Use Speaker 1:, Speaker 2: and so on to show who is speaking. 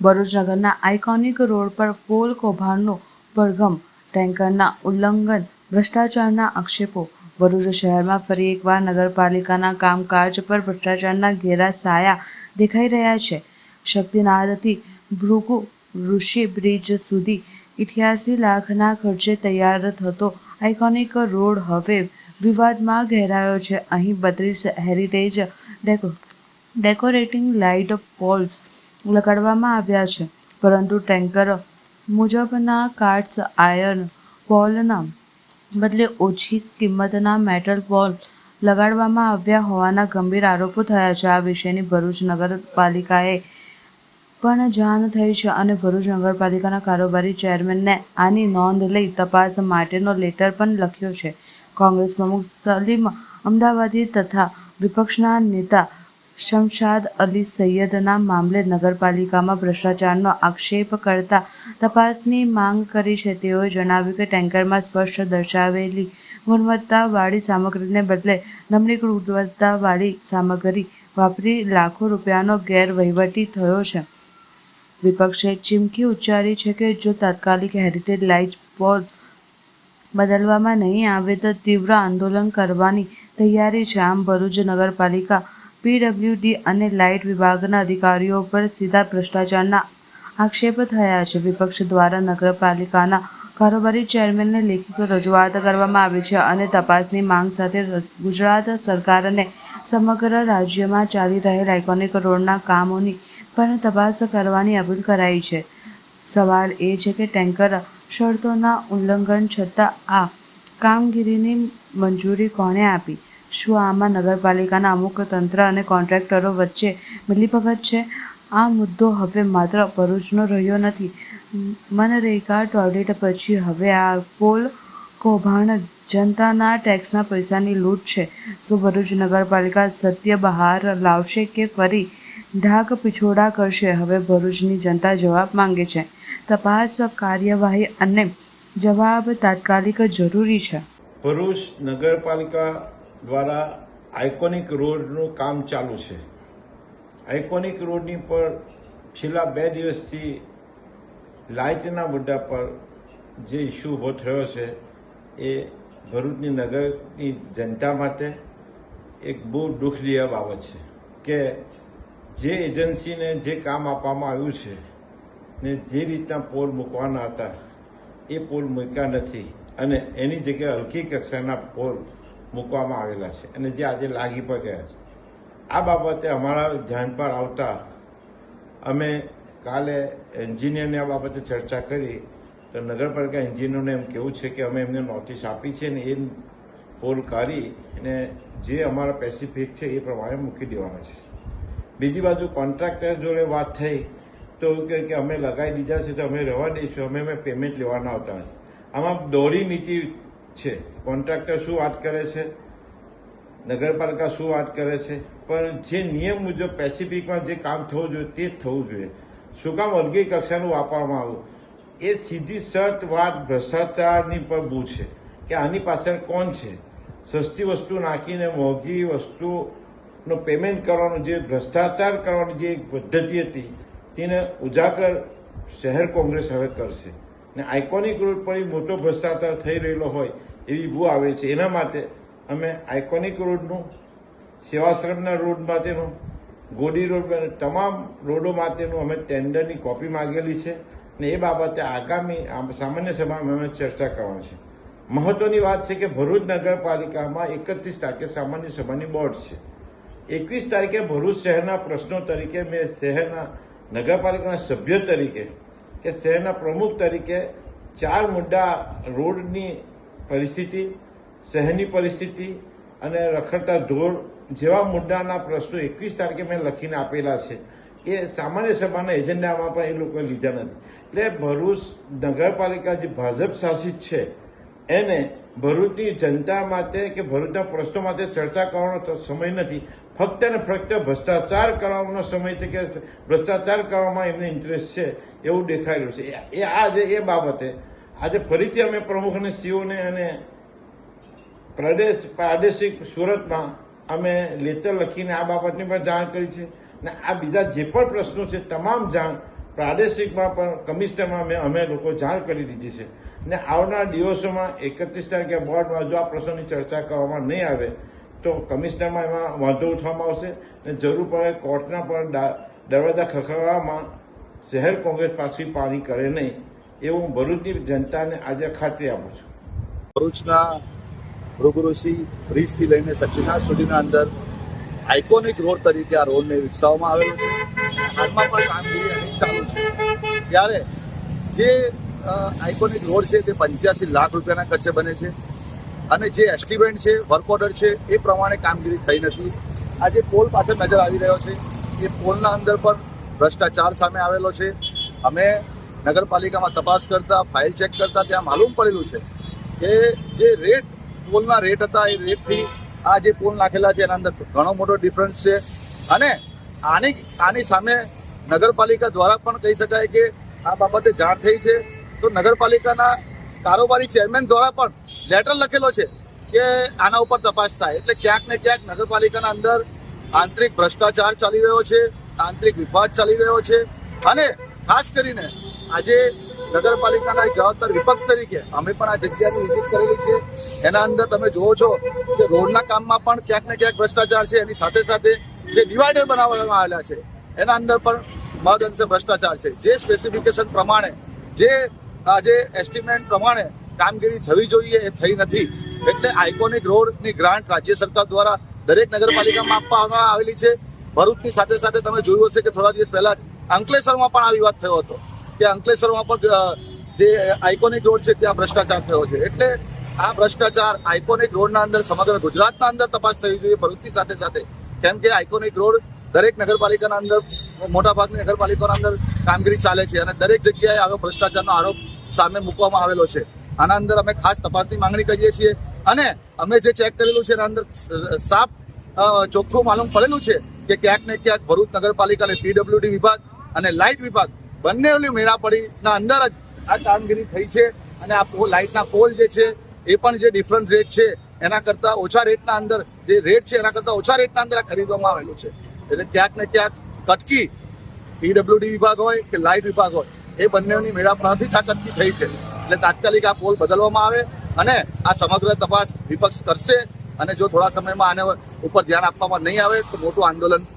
Speaker 1: ભરૂચ નગરના iconic road પર pole કૌભાંડનો ભરગમ. ટેન્કરના ઉલ્લંઘન, ભ્રષ્ટાચારના આક્ષેપો. ભરૂચ શહેરમાં ફરી એકવાર નગરપાલિકાના કામકાજ પર ભ્રષ્ટાચારના ઘેરા સાયા દેખાઈ રહ્યા છે. શક્તિનાથથી ભૃગુ ઋષિ બ્રિજ સુધી ઇઠ્યાસી લાખના ખર્ચે તૈયાર થતો આઇકોનિક રોડ હવે વિવાદમાં ઘેરાયો છે. અહીં બત્રીસ heritage deco, decorating light poles લગાડવામાં આવ્યા છે. પરંતુ ટેન્કર મુજબના કાર્ટ્સ આયર્ન પોલના બદલે ઓછી કિંમતના મેટલ પોલ લગાડવામાં આવ્યા હોવાના ગંભીર આરોપો થયા છે. આ વિશેની ભરૂચ નગરપાલિકાએ પણ જાણ થઈ છે અને ભરૂચ નગરપાલિકાના કારોબારી ચેરમેનને આની નોંધ લઈ તપાસ માટેનો લેટર પણ લખ્યો છે. કોંગ્રેસ પ્રમુખ સલીમ અમદાવાદી તથા વિપક્ષના નેતા શમશાદ અલી સૈયદના મામલે નગરપાલિકામાં ભ્રષ્ટાચારનો આક્ષેપ કરતા તપાસની માંગ કરી છે. તેઓએ જણાવ્યું કે ટેન્કરમાં સ્પષ્ટ દર્શાવેલી ગુણવત્તાવાળી સામગ્રીને બદલે નમણી ગુણવત્તાવાળી સામગ્રી વાપરી લાખો રૂપિયાનો ગેરવહીવટી થયો છે. વિપક્ષે ચીમકી ઉચ્ચારી છે કે જો તાત્કાલિક હેરિટેજ લાઇટ પોલ બદલવામાં નહીં આવે તો તીવ્ર આંદોલન કરવાની તૈયારી છે. આમ ભરૂચ નગરપાલિકા પીડબ્લ્યુડી અને લાઇટ વિભાગના અધિકારીઓ પર સીધા ભ્રષ્ટાચારના આક્ષેપ થયા છે. વિપક્ષ દ્વારા નગરપાલિકાના કારોબારી ચેરમેનને લેખિત રજૂઆત કરવામાં આવી છે અને તપાસની માંગ સાથે ગુજરાત સરકારને સમગ્ર રાજ્યમાં ચાલી રહેલ આઇકોનિક રોડના કામોની પણ તપાસ કરવાની અપીલ કરાઈ છે. સવાલ એ છે કે ટેન્કર શરતોના ઉલ્લંઘન છતાં આ કામગીરીની મંજૂરી કોણે આપી? શું આમાં નગરપાલિકાના અમુક તંત્ર અને કોન્ટ્રાક્ટરો વચ્ચે મિલીભગત છે? આ મુદ્દો હવે માત્ર ભરૂચનો રહ્યો નથી. મનરેગા ટોયલેટ પછી હવે આ પોલ કૌભાંડ જનતાના ટેક્સના પૈસાની લૂંટ છે. શું ભરૂચ નગરપાલિકા સત્ય બહાર લાવશે કે ફરી ઢાક પિછોડા કરશે? હવે ભરૂચની જનતા જવાબ માંગે છે. તપાસ, કાર્યવાહી અને જવાબ તાત્કાલિક જરૂરી છે.
Speaker 2: ભરૂચ નગરપાલિકા દ્વારા આઇકોનિક રોડનું કામ ચાલુ છે. આઇકોનિક રોડની પર છેલ્લા બે દિવસથી લાઇટના મુદ્દા પર જે ઇસ્યુ ઊભો થયો છે, એ ભરૂચની નગરની જનતા માટે એક બહુ દુઃખદીય બાબત છે કે જે એજન્સીને જે કામ આપવામાં આવ્યું છે ને જે રીતના પોલ મૂકવાના હતા, એ પોલ મૂક્યા નથી. અને એની જગ્યાએ હલકી કક્ષાના પોલ મૂકવામાં આવેલા છે. અને જે આજે લાગી પણ ગયા છે. આ બાબતે અમારા ધ્યાન પર આવતા અમે કાલે એન્જિનિયરને આ બાબતે ચર્ચા કરી. તો નગરપાલિકા એન્જિનિયરને એમ કેવું છે કે અમે એમને નોટિસ આપી છે ને એ પોલ કાઢી અને જે અમારા પેસિફિક છે એ પ્રમાણે મૂકી દેવાના છે. બીજી બાજુ કોન્ટ્રાક્ટર જોડે વાત થઈ તો કે અમે લગાવી દીધા છે તો અમે રહેવા દઈશું. અમે અમે પેમેન્ટ લેવાના આવતા નથી. આમાં દોરી નીતિ છે. કોન્ટ્રાક્ટર શું વાત કરે છે? નગરપાલિકા શું વાત કરે છે? પણ જે નિયમ મુજબ પેસિફિકમાં જે કામ થવું જોઈએ તે થવું જોઈએ. શું કામ વર્ગીય કક્ષાનું વાપરવામાં આવ્યું? એ સીધી સટ વાત ભ્રષ્ટાચારની પર બૂ છે કે આની પાછળ કોણ છે? સસ્તી વસ્તુ નાખીને મોંઘી વસ્તુનો પેમેન્ટ કરવાનું જે ભ્રષ્ટાચાર કરવાની જે એક પદ્ધતિ હતી, તેને ઉજાગર શહેર કોંગ્રેસ હવે કરશે. ને આઇકોનિક રોડ પર મોટો ભ્રષ્ટાચાર થઈ રહેલો હોય એવી ભૂ આવે છે. એના માટે અમે આઇકોનિક રોડનું સેવાશ્રમના રોડ માટેનું, ગોડી રોડ તમામ રોડો માટેનું અમે ટેન્ડરની કોપી માગેલી છે ને એ બાબતે આગામી સામાન્ય સભામાં અમે ચર્ચા કરવાની છે. મહત્વની વાત છે કે ભરૂચ નગરપાલિકામાં એકત્રીસ તારીખે સામાન્ય સભાની બોર્ડ છે. એકવીસ તારીખે ભરૂચ શહેરના પ્રશ્નો તરીકે મેં શહેરના નગરપાલિકાના સભ્ય તરીકે કે શહેરના પ્રમુખ તરીકે ચાર મુદ્દા રોડની પરિસ્થિતિ, શહેરની પરિસ્થિતિ અને રખડતા ઢોર જેવા મુદ્દાના પ્રશ્નો એકવીસ તારીખે મેં લખીને આપેલા છે. એ સામાન્ય સભાના એજન્ડામાં પણ એ લોકોએ લીધા નથી. એટલે ભરૂચ નગરપાલિકા જે ભાજપ શાસિત છે, એને ભરૂચની જનતા માટે કે ભરૂચના પ્રશ્નો માટે ચર્ચા કરવાનો સમય નથી. ફક્ત ને ફક્ત ભ્રષ્ટાચાર કરવાનો સમય છે કે ભ્રષ્ટાચાર કરવામાં એમને ઇન્ટરેસ્ટ છે, એવું દેખાઈ રહ્યું છે. એ આજે એ બાબતે આજે ફરીથી અમે પ્રમુખ અને સીઓને અને પ્રદેશ પ્રાદેશિક સુરતમાં અમે લેટર લખીને આ બાબતની પણ જાણ કરી છે. અને આ બીજા જે પણ પ્રશ્નો છે, તમામ જાણ પ્રાદેશિકમાં પણ કમિશનરમાં મેં અમે લોકો જાણ કરી દીધી છે. ને આવનાર દિવસોમાં એકત્રીસ તારીખે બોર્ડમાં જો આ પ્રશ્નની ચર્ચા કરવામાં નહીં આવે તો કમિશનરમાં એમાં વાંધો ઉઠવામાં આવશે અને જરૂર પડે કોર્ટના પણ દરવાજા ખખડવામાં શહેર કોંગ્રેસ પાછી પાણી કરે નહીં, એવું ભરૂચની જનતાને આજે ખાતરી આપું છું.
Speaker 3: ભરૂચના ભૃગુઋષિ બ્રિજથી લઈને શક્તિનાથ સુધીના અંદર આઇકોનિક રોડ તરીકે આ રોડને વિકસાવવામાં આવેલો છે. હાલમાં પણ કામગીરી એની ચાલુ છે. ત્યારે જે આઇકોનિક રોડ છે તે પંચ્યાસી લાખ રૂપિયાના ખર્ચે બને છે. અને જે એસ્ટિમેટ છે વર્ક ઓર્ડર છે, એ પ્રમાણે કામગીરી થઈ નથી. આ જે પોલ પાછળ નજર આવી રહ્યો છે. એ પોલના અંદર પણ ભ્રષ્ટાચાર સામે આવેલો છે. અમે નગરપાલિકામાં તપાસ કરતા ફાઇલ ચેક કરતા ત્યાં માલુમ પડેલું છે કે જે રેટ પોલના રેટ હતા, એ રેટથી આ જે પોલ નાખેલા છે, એના અંદર ઘણો મોટો ડિફરન્સ છે. અને આની આની સામે નગરપાલિકા દ્વારા પણ કહી શકાય કે આ બાબતે જાણ થઈ છે. તો નગરપાલિકાના કારોબારી ચેરમેન દ્વારા પણ લેટર લખેલો છે કે આના ઉપર તપાસ થાય. એટલે ક્યાંક ને ક્યાંક નગરપાલિકાના અંદર આંતરિક ભ્રષ્ટાચાર ચાલી રહ્યો છે, આંતરિક વિવાદ ચાલી રહ્યો છે. અને ખાસ કરીને આજે નગરપાલિકાના જવાબદાર વિપક્ષ તરીકે અમે પણ આ જગ્યાની વિઝિટ કરેલી છે. એના અંદર તમે જુઓ છો કે રોડના કામમાં પણ ક્યાંક ને ક્યાંક ભ્રષ્ટાચાર છે. એની સાથે સાથે જે ડિવાઈડર બનાવવામાં આવેલા છે, એના અંદર પણ મહદ અંશે ભ્રષ્ટાચાર છે. જે સ્પેસિફિકેશન પ્રમાણે, જે આજે એસ્ટિમેટ પ્રમાણે કામગીરી થવી જોઈએ એ થઈ નથી. એટલે આઇકોનિક રોડની ગ્રાન્ટ રાજ્ય સરકાર દ્વારા દરેક નગરપાલિકામાં આપવામાં આવેલી છે. ભરૂચની સાથે સાથે તમે જોયું હશે કે થોડા દિવસ પહેલા અંકલેશ્વરમાં પણ આ વિવાદ થયો હતો. કે અંકલેશ્વરમાં પણ જે આઇકોનિક રોડ છે ત્યાં ભ્રષ્ટાચાર થયો છે. એટલે આ ભ્રષ્ટાચાર આઇકોનિક રોડના અંદર સમગ્ર ગુજરાતના અંદર તપાસ થવી જોઈએ ભરૂચની સાથે સાથે. કેમ કે આઇકોનિક રોડ દરેક નગરપાલિકાના અંદર, મોટાભાગની નગરપાલિકાના અંદર કામગીરી ચાલે છે અને દરેક જગ્યાએ આવો ભ્રષ્ટાચારનો આરોપ સામે મૂકવામાં આવેલો છે. આના અંદર અમે ખાસ તપાસની માંગણી કરીએ છીએ. અને અમે જે ચેક કરેલું છે એના અંદર સાફ ચોખ્ખું માલુમ પડેલું છે કે ક્યાંક ને ક્યાંક ભરૂચ નગરપાલિકા અને પીડબ્લ્યુડી વિભાગ અને લાઇટ વિભાગ બંનેની મેળાપડીના અંદર જ આ કામગીરી થઈ છે. અને આ લાઇટના પોલ જે છે એ પણ જે ડિફરન્ટ રેટ છે, એના કરતાં ઓછા રેટના અંદર જે રેટ છે એના કરતાં ઓછા રેટના અંદર આ ખરીદવામાં આવેલું છે. એટલે ક્યાંક ને ક્યાંક કટકી પીડબ્લ્યુડી વિભાગ હોય કે લાઇટ વિભાગ હોય, એ બંનેની મેળાપણાથી આ કટકી થઈ છે. એટલે તાત્કાલિક આ પોલ બદલવામાં આવે અને આ સમગ્ર તપાસ વિપક્ષ કરશે અને જો થોડા સમયમાં આને ઉપર ધ્યાન આપવામાં નહીં આવે તો મોટું આંદોલન